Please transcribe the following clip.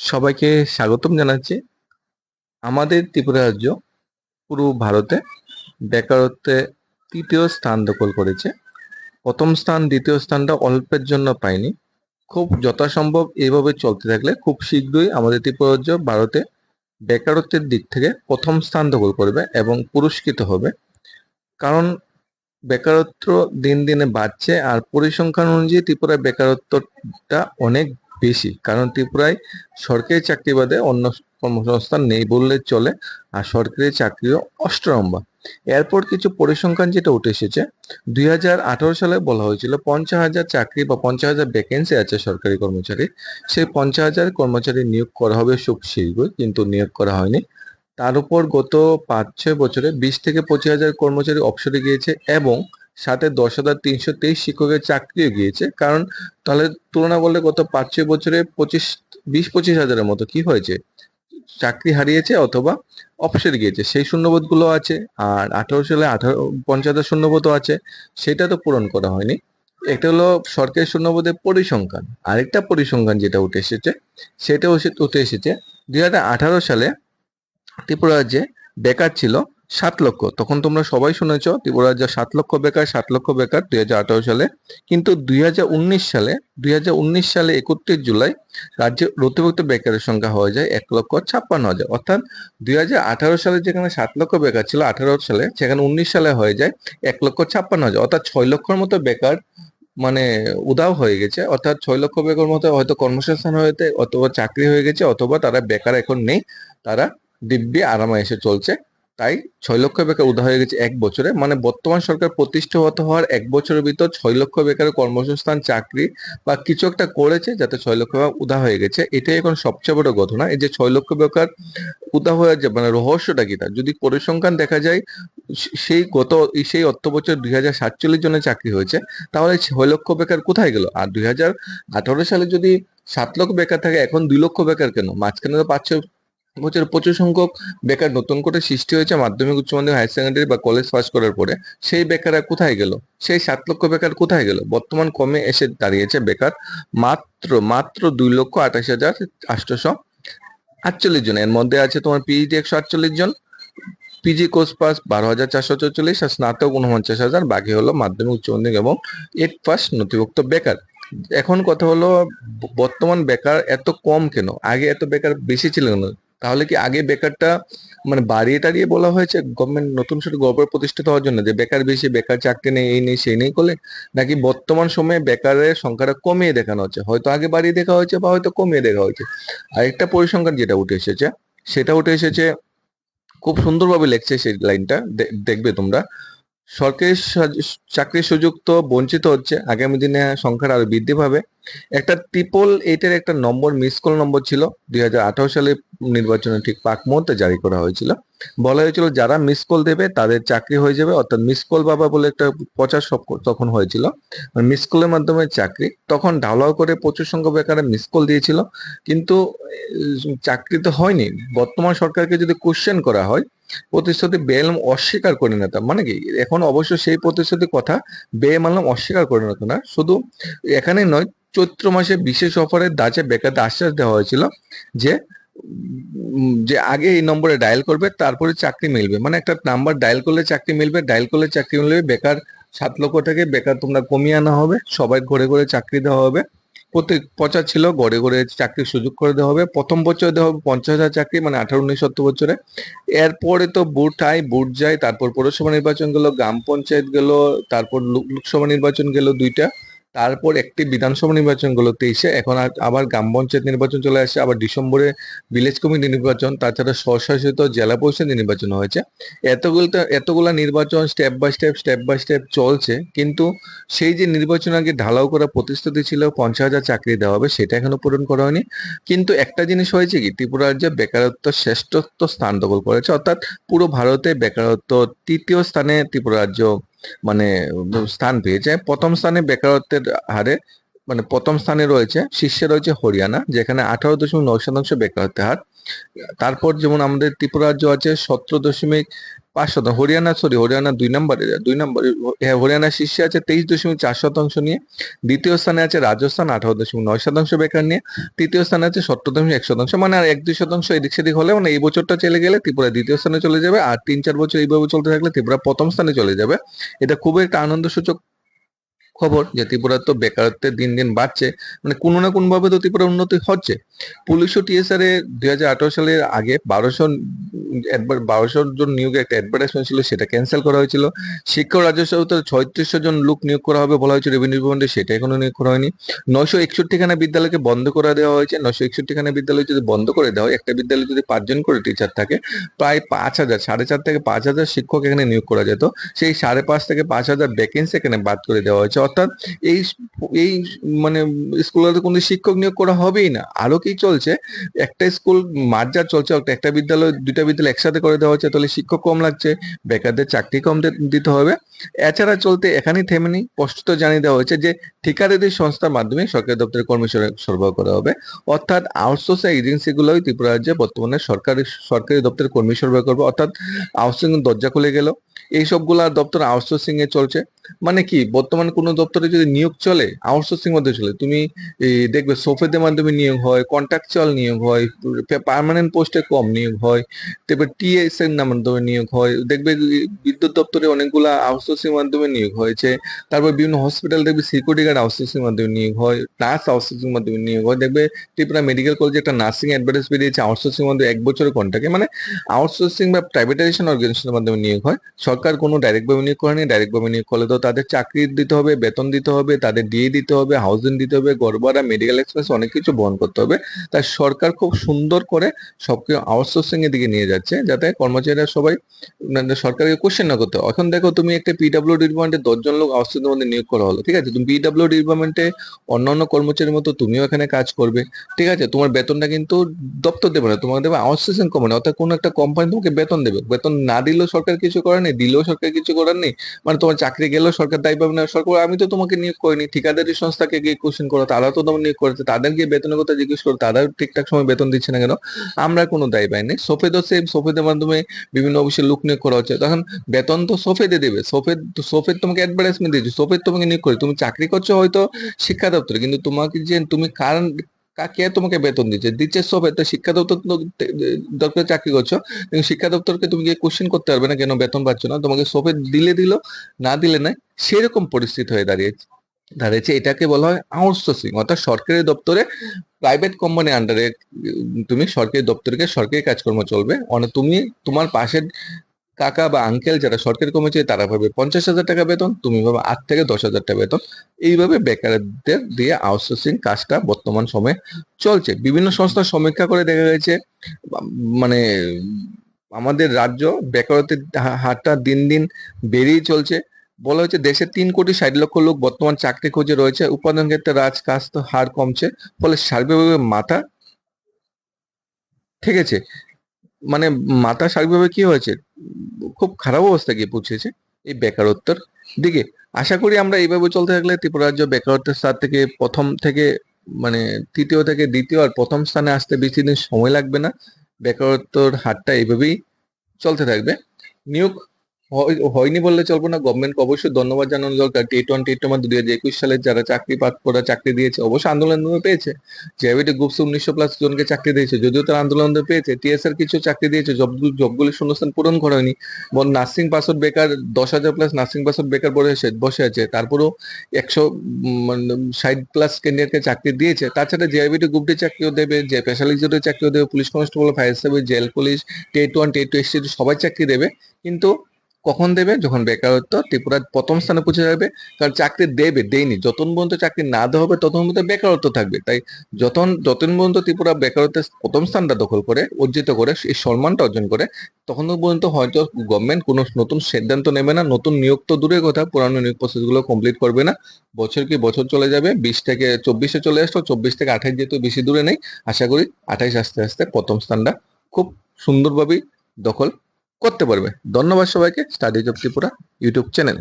সবাইকে স্বাগতম জানাচ্ছি। আমাদের ত্রিপুরা রাজ্য পুরো ভারতে বেকারত্বে তৃতীয় স্থান দখল করেছে। প্রথম স্থান, দ্বিতীয় স্থানটা অল্পের জন্য পায়নি। খুব যথাসম্ভব এইভাবে চলতে থাকলে খুব শীঘ্রই আমাদের ত্রিপুরা রাজ্য ভারতে বেকারত্বের দিক থেকে প্রথম স্থান দখল করবে এবং পুরস্কৃত হবে। কারণ বেকারত্ব দিন দিনে বাড়ছে আর পরিসংখ্যান অনুযায়ী ত্রিপুরায় বেকারত্বটা অনেক বেশি। কারণ ত্রিপুরায় সরকারি চাকরি বাদে অন্য কর্মসংস্থান নেই বললে চলে, আর সরকারি চাকরিও অষ্টরম্বা। এরপর কিছু পরিসংখ্যান যেটা উঠে এসেছে দু হাজার আঠারো সালে বলা হয়েছিল পঞ্চাশ হাজার চাকরি বা পঞ্চাশ হাজার ভ্যাকেন্সি আছে সরকারি কর্মচারী, সেই পঞ্চাশ হাজার কর্মচারী নিয়োগ করা হবে খুব শীঘ্রই, কিন্তু নিয়োগ করা হয়নি। তার উপর গত পাঁচ ছয় বছরে বিশ থেকে পঁচিশ হাজার কর্মচারী অবসরে গিয়েছে এবং সাথে দশ হাজার তিনশো তেইশ শিক্ষকের চাকরিও গিয়েছে। কারণ তাহলে তুলনা করলে গত পাঁচ ছয় বছরে পঁচিশ, বিশ, পঁচিশ হাজারের মতো কি হয়েছে? চাকরি হারিয়েছে অথবা অবসরে গিয়েছে। সেই শূন্যবোধগুলো আছে আর আঠারো সালে আঠারো পঞ্চাশ হাজার শূন্যবোধও আছে। সেটা তো পূরণ করা হয়নি। একটা হলো সরকারি শূন্যবোধের পরিসংখ্যান। আরেকটা পরিসংখ্যান যেটা উঠে এসেছে এসে- উঠে এসেছে। দুই হাজার আঠারো সালে ত্রিপুরা রাজ্যে বেকার ছিল। সাত লক্ষ। তখন তোমরা সবাই শুনেছ ত্রিপুরা রাজ্যে সাত লক্ষ বেকার, সাত লক্ষ বেকার, দুই হাজার আঠারো সালে। কিন্তু দুই হাজার উনিশ সালে, দুই হাজার উনিশ সালে একত্রিশ জুলাই রাজ্যে নথিভুক্ত বেকারের সংখ্যা হয়ে যায় এক লক্ষ ছাপ্পান্ন হাজার। অর্থাৎ দুই হাজার আঠারো সালে যেখানে সাত লক্ষ বেকার ছিল, আঠারো সালে, সেখানে উনিশ সালে হয়ে যায় এক লক্ষ ছাপ্পান্ন হাজার। অর্থাৎ ছয় লক্ষর মতো বেকার মানে উদাও হয়ে গেছে। অর্থাৎ ছয় লক্ষ বেকার মতো হয়তো কর্মসংস্থান হয়েছে অথবা চাকরি হয়ে গেছে, অথবা তারা বেকার এখন নেই, তারা দিব্যি আরামে এসে চলছে। তাই ছয় লক্ষ বেকার উদা হয়ে গেছে এক বছরে। মানে বর্তমান সরকার প্রতিষ্ঠিত হওয়ার এক বছরের ভিতর ছয় লক্ষ বেকারের কর্মসংস্থান, চাকরি বা কিছু একটা করেছে যাতে ছয় লক্ষ বেকার উদা হয়ে গেছে। এটাই এখন সবচেয়ে বড় ঘটনা। এই যে ছয় লক্ষ বেকার উদা হয়ে যে মানে রহস্যটা কি তার? যদি পরিসংখ্যান দেখা যায় সেই গত, সেই অর্থ বছর দুই হাজার সাতচল্লিশ জনের চাকরি হয়েছে, তাহলে ছয় লক্ষ বেকার কোথায় গেল? আর দুই হাজার আঠারো সালে যদি সাত লক্ষ বেকার থাকে, এখন দুই লক্ষ বেকার কেন? মাঝখানে তো পাঁচ বছর প্রচুর সংখ্যক বেকার নতুন করে সৃষ্টি হয়েছে মাধ্যমিক, উচ্চ মাধ্যমিক হায়ার সেকেন্ডারি বা কলেজ পাস করার পরে। সেই বেকাররা কোথায় গেল? সেই সাত লক্ষ বেকার কোথায় গেল? বর্তমান কমে এসে দাঁড়িয়েছে বেকার মাত্র মাত্র দুই লক্ষ আঠাশ হাজার আটশোশো আটচল্লিশ জন। এর মধ্যে আছে তোমার পিএইচডি একশো আটচল্লিশ জন পিজি কোর্স পাস বারো হাজার চারশো চল্লিশ আর স্নাতক উনপঞ্চাশ হাজার। বাকি হলো মাধ্যমিক, উচ্চ মাধ্যমিক এবং এইট পাস নথিভুক্ত বেকার। এখন কথা হলো বর্তমান বেকার এত কম কেন? আগে এত বেকার বেশি ছিল কেন তাহলে কি আগে বেকারটা মানে বাড়িয়ে টাড়িয়ে বলা হয়েছে গভর্নমেন্ট নতুন শুধু গভর্নমেন্ট প্রতিষ্ঠিত হওয়ার জন্য যে বেকার বেশি, বেকার চাকরি নেই, এই নেই, সেই নেই করলে নাকি বর্তমান সময়ে বেকারের সংখ্যাটা কমিয়ে দেখানো হচ্ছে? হয়তো আগে বাড়িয়ে দেখা হয়েছে বা হয়তো কমিয়ে দেখা হয়েছে। আরেকটা পরিসংখ্যান যেটা উঠে এসেছে, সেটা উঠে এসেছে, খুব সুন্দরভাবে লেখছে সেই লাইনটা দেখবে তোমরা। সরকারি চাকরির সুযোগ তো বঞ্চিত হচ্ছে। আগামী দিনে সংখ্যাটা আরও বৃদ্ধি পাবে। একটা ট্রিপল এইটের একটা নম্বর মিস কল নম্বর ছিল, দুই হাজার আঠারো সালে নির্বাচনে ঠিক পাক মুহূর্তে জারি করা হয়েছিল। বলা হয়েছিল যারা মিস কল দেবে তাদের চাকরি হয়ে যাবে, অর্থাৎ মিস কল বাবা বলে একটা প্রচার তখন হয়েছিল। মিস কলের মাধ্যমে চাকরি, তখন ঢালাও করে প্রচুর সংখ্যক বেকারে মিস কল দিয়েছিল। কিন্তু চাকরি তো হয়নি। বর্তমান সরকারকে যদি কোশ্চেন করা হয়, প্রতিশ্রুতি বেলম অস্বীকার করে নিত মানে কি? এখন অবশ্য সেই প্রতিশ্রুতির কথা বেমালম অস্বীকার করে নিত না। শুধু এখানে নয় চৈত্র মাসে বিশেষ অফারে দাচে বেকারদের আশ্বাস দেওয়া হয়েছিল যে যে আগে এই নম্বরে ডায়াল করবে, তারপরে চাকরি মিলবে। মানে একটা নাম্বার ডায়াল করলে চাকরি মিলবে ডায়াল করলে চাকরি মিলবে, বেকার সাত লক্ষ থেকে বেকার তোমরা কমিয়ে আনা হবে, সবাই ঘরে ঘরে চাকরি দেওয়া হবে। প্রত্যেক প্রচার ছিল গড়ে গড়ে চাকরির সুযোগ করে দেওয়া হবে। প্রথম বছরে দেওয়া হবে পঞ্চাশ হাজার চাকরি মানে আঠারো, উনিশ, সত্তর বছরে। এরপরে তো বুট আয় বুট যায় তারপর পৌরসভা নির্বাচন গেল, গ্রাম পঞ্চায়েত গেল, তারপর লোক- লোকসভা নির্বাচন গেল দুইটা। তারপর একটি বিধানসভা নির্বাচন গেল তেইশে এখন আবার গ্রাম পঞ্চায়েত নির্বাচন চলে আসছে আবার ডিসেম্বরে ভিলেজ কমিটি নির্বাচন, তাছাড়া স্বশাসিত জেলা পরিষদ নির্বাচন হয়েছে। এতগুলো এতগুলা নির্বাচন step by step step by step চলছে, কিন্তু সেই যে নির্বাচন আগে ঢালাও করা প্রতিশ্রুতি ছিল, পঞ্চাশ হাজার চাকরি দেওয়া হবে, সেটা এখনও পূরণ করা হয়নি। কিন্তু একটা জিনিস হয়েছে কি, ত্রিপুরা রাজ্যে বেকারত্ব শ্রেষ্ঠত্ব স্থান দখল করেছে, অর্থাৎ পুরো ভারতে বেকারত্ব তৃতীয় স্থানে ত্রিপুরা রাজ্য মানে স্থান পেয়েছে। প্রথম স্থানে বেকারত্বের হারে মানে প্রথম স্থানে রয়েছে, শীর্ষে রয়েছে হরিয়ানা, যেখানে আঠারো দশমিক নয় শতাংশ বেকারত্বের হার। তারপর যেমন আমাদের ত্রিপুরা রাজ্য আছে, সতেরো দশমিক পাঁচ শতাংশ, হরিয়ানা সরি হরিয়ানা দুই নম্বরে দুই নম্বরে হ্যাঁ হরিয়ানা শীর্ষে আছে তেইশ দশমিক চার শতাংশ নিয়ে, দ্বিতীয় স্থানে আছে রাজস্থান আঠারো দশমিক নয় শতাংশ বেকার নিয়ে, তৃতীয় স্থানে আছে সত্তর দশমিক এক শতাংশ মানে আর এক দুই শতাংশ এদিক সেদিক হলে মানে এই বছরটা চলে গেলে ত্রিপুরা দ্বিতীয় স্থানে চলে যাবে, আর তিন চার বছর এইভাবে চলতে থাকলে ত্রিপুরা প্রথম স্থানে চলে যাবে। এটা খুবই একটা আনন্দসূচক খবর যে ত্রিপুরার তো বেকারত্বের দিন দিন বাড়ছে মানে কোনো না কোনো ভাবে তো ত্রিপুরা উন্নতি হচ্ছে। পুলিশ ও টিএসআর এ দুই সালের আগে বারোশো বারোশো জন নিয়োগে একটা অ্যাডভার্টাইজমেন্ট ছিল, সেটা ক্যান্সেল করা হয়েছিল। শিক্ষা রাজস্ব ছয়ত্রিশশো জন লোক নিয়োগ করা হবে বলা হয়েছে রেভিনিউ ডিপার্টমেন্টে সেটা এখনও নিয়োগ করা হয়নি। নয়শো একষট্টি খানা বিদ্যালয়কে বন্ধ করে দেওয়া হয়েছে। নয়শো একষট্টি খানা বিদ্যালয় যদি বন্ধ করে দেওয়া হয়, একটা বিদ্যালয়ে যদি পাঁচজন করে টিচার থাকে, প্রায় পাঁচ হাজার, সাড়ে চার থেকে পাঁচ হাজার শিক্ষক এখানে নিয়োগ করা যেত। সেই সাড়ে পাঁচ থেকে পাঁচ হাজার ভ্যাকেন্সি এখানে বাদ করে দেওয়া হয়েছে। অর্থাৎ এই এই মানে স্কুলগুলোতে কোনো শিক্ষক নিয়োগ করা হবেই না। আরও কি চলছে। একটা স্কুল মার্জার চলছে, একটা বিদ্যালয়, দুইটা বিদ্যালয় একসাথে করে দেওয়া হচ্ছে, তাহলে শিক্ষক কম লাগছে, বেকারদের চাকরি কম দিতে হবে। এছাড়া চলতে এখানেই থেমে নেই। স্পষ্ট জানিয়ে দেওয়া হয়েছে যে, ঠিকাদারি সংস্থার মাধ্যমে সরকারি দপ্তরের কর্মী সর- সরবরাহ করা হবে। অর্থাৎ আউটসোর্স এজেন্সিগুলোই ত্রিপুরা রাজ্যে বর্তমানে সরকারি সরকারি দপ্তরের কর্মী সরবরাহ করবে। অর্থাৎ আউটসোর্সিং দরজা খুলে গেল। এই সবগুলা দপ্তর আউটসোর্সিং এ চলছে। মানে কি, বর্তমানে কোনো দপ্তরে যদি নিয়োগ চলে আউটসোর্সিং মধ্যে চলে, তুমি দেখবে সোফেদের মাধ্যমে নিয়োগ হয় কন্ট্রাকচুয়াল নিয়োগ হয় পার্মানেন্ট পোস্টে কম নিয়োগ হয়, তারপর টিএস এর মাধ্যমে নিয়োগ হয়, দেখবে বিদ্যুৎ দপ্তরে অনেকগুলা আউটসোর্সিং মাধ্যমে নিয়োগ হয়েছে, তারপর বিভিন্ন হসপিটাল দেখবে সিকিউরিটি গার্ড আউটসোর্সিং মাধ্যমে নিয়োগ হয় নার্স আউটসোর্সিং মাধ্যমে নিয়োগ হয়, দেখবে ত্রিপুরা মেডিকেল কলেজে একটা নার্সিং অ্যাডভার্টাইজ বেরিয়েছে আউটসোর্সিং মাধ্যমে এক বছরের কন্ট্রাক্টে মানে আউটসোর্সিং বা প্রাইভেটাইজেশন অর্গানাইজেশনের মাধ্যমে নিয়োগ হয় সরকার কোনো ডাইরেক্ট ভাবে নিয়োগ করেনি ডাইরেক্ট ভাবে নিয়োগ করলে তো তাদের চাকরি দিতে হবে, বেতন দিতে হবে, তাদের ডিএ দিতে হবে হাউজিং দিতে হবে, গড়বাড়া মেডিকেল এক্সপেন্স অনেক কিছু বহন করতে হবে। তাই সরকার খুব সুন্দর করে সবকে আউটসোর্সিং এর দিকে নিয়ে যাচ্ছে, যাতে কর্মচারীরা সবাই মানে সরকারকে কোশ্চেন না করতে। এখন দেখো তুমি একটা পিডাব্লিউ ডিপার্টমেন্টে দশজন লোক আউটসোর্সিং মধ্যে নিয়োগ করা হলো, ঠিক আছে? তুমি পিডাব্লিউ ডিপার্টমেন্টে অন্যান্য কর্মচারীর মতো তুমিও এখানে কাজ করবে, ঠিক আছে? তোমার বেতনটা কিন্তু দপ্তর দেবে না, তোমাকে দেবে আউটসোর্সিং কোম্পানি অর্থাৎ কোনো একটা কোম্পানি তোমাকে বেতন দেবে। বেতন না দিলেও সরকার কিছু নেই দিলেও সরকার কিছু করার নেই। মানে তোমার চাকরি গেলেও সরকার দায়ী পাবে না, সরকার, আমি তো তোমাকে নিয়োগ করিনি, ঠিকাদারি সংস্থাকে গিয়ে কোশ্চেন করো তারা তো তোমার নিয়োগ করেছে গিয়ে বেতনের কথা জিজ্ঞেস করো তারা ঠিকঠাক সময় বেতন দিচ্ছে না কেন? আমরা কোনো দায়ী পাইনি। সফেদও সেম সফেদের মাধ্যমে বিভিন্ন অফিসে লোক নিয়োগ করা হচ্ছে। তখন বেতন তো সফেদে দেবে, সফেদ সফেদ তোমাকে অ্যাডভার্টাইজমেন্ট দিয়েছে, সফেদ তোমাকে নিয়োগ করে তুমি চাকরি করছ হয়তো শিক্ষা দপ্তরে, কিন্তু তোমাকে যে, তুমি কারণ কে তোমাকে বেতন দিচ্ছে দিচ্ছে সফেদ তো শিক্ষা দপ্তর দপ্তরে চাকরি করছ শিক্ষা দপ্তরকে তুমি গিয়ে কোশ্চেন করতে পারবে না কেন বেতন পাচ্ছ না, তোমাকে সবে দিলে দিল, না দিলে নাই, সেরকম পরিস্থিতি হয়ে দাঁড়িয়েছে দাঁড়িয়েছে, এটাকে বলা হয় আউটসোর্সিং অর্থাৎ সরকারি দপ্তরে প্রাইভেট কোম্পানি আন্ডারে তুমি সরকারি দপ্তরকে সরকারি কাজকর্ম চলবে অনেক তুমি তোমার পাশের কাকা বা আঙ্কেল যারা সরকারি কর্মচারী তারা পাবে পঞ্চাশ হাজার টাকা বেতন, তুমি পাবে আট থেকে দশ হাজার টাকা বেতন। এইভাবে বেকারদের দিয়ে আউটসোর্সিং কাজটা বর্তমান সময়ে চলছে। বিভিন্ন সংস্থার সমীক্ষা করে দেখা গেছে মানে আমাদের রাজ্য বেকারত্বের হারটা দিন দিন বেড়েই চলছে। বলা হচ্ছে দেশে তিন কোটি ষাট লক্ষ লোক বর্তমান চাকরি খোঁজে রয়েছে। উৎপাদন ক্ষেত্রে রাজকাজ হার কমছে, ফলে সার্বিকভাবে মাথা ঠেকেছে। মানে মাথা সার্বিকভাবে কি হয়েছে? খুব খারাপ অবস্থা গিয়ে পৌঁছেছে এই বেকারত্বের দিকে। আশা করি আমরা এইভাবে চলতে থাকলে ত্রিপুরা রাজ্য বেকারত্বের স্থান থেকে প্রথম থেকে মানে তৃতীয় থেকে দ্বিতীয় আর প্রথম স্থানে আসতে বেশি দিন সময় লাগবে না। বেকারত্বর হারটা এইভাবেই চলতে থাকবে। নিয়োগ হয়নি বললে চলবে না। গভর্নমেন্টকে অবশ্যই ধন্যবাদ জানানো দরকার। টি টোয়েন্টি এইট মধ্যে দুই হাজার একুশ সালে যারা চাকরি পাত করা, চাকরি দিয়েছে অবশ্যই আন্দোলন পেয়েছে। জেআইবিটি গ্রুপস উনিশশো প্লাস জনকে চাকরি দিয়েছে, যদিও তারা আন্দোলন পেয়েছে। টিএসআর কিছু চাকরি দিয়েছে জবগুলো জবগুলি শূন্যস্থান পূরণ করা হয়নি। বল নার্সিং পাসওয়ার্ড বেকার দশ হাজার প্লাস নার্সিং পাসওয়ার্ড বেকার বসে বসে আছে। তারপরেও একশো ষাট প্লাস ক্যান্ডিডেটকে চাকরি দিয়েছে। তাছাড়া জেআইবিটি গ্রুপ ডি চাকরিও দেবে, যে স্পেশালিস্টের চাকরিও দেবে, police constable fire service jail police TET one TET two সবাই চাকরি দেবে। কিন্তু কখন দেবে? যখন বেকারত্ব, ত্রিপুরা প্রথম স্থানে পৌঁছে যাবে। কারণ চাকরি দেবে, দেয়নি। যতন পর্যন্ত চাকরি না দেওয়া হবে ততক্ষণ পর্যন্ত বেকারত্ব থাকবে। তাই যতন যতন পর্যন্ত ত্রিপুরা বেকারত্বের প্রথম স্থানটা দখল করে, অর্জিত করে এই সম্মানটা অর্জন করে তখন পর্যন্ত হয়তো গভর্নমেন্ট কোনো নতুন সিদ্ধান্ত নেবে না, নতুন নিয়োগ তো দূরের কথা, পুরানো নিয়োগ প্রসেসগুলো কমপ্লিট করবে না। বছর কি বছর চলে যাবে? বিশ থেকে চব্বিশে চলে আসলো, চব্বিশ থেকে আঠাশ যেহেতু বেশি দূরে নেই, আশা করি আঠাইশ আস্তে আস্তে প্রথম স্থানটা খুব সুন্দরভাবেই দখল করতে পারবে। ধন্যবাদ সবাইকে। Studies of Tripura YouTube channel.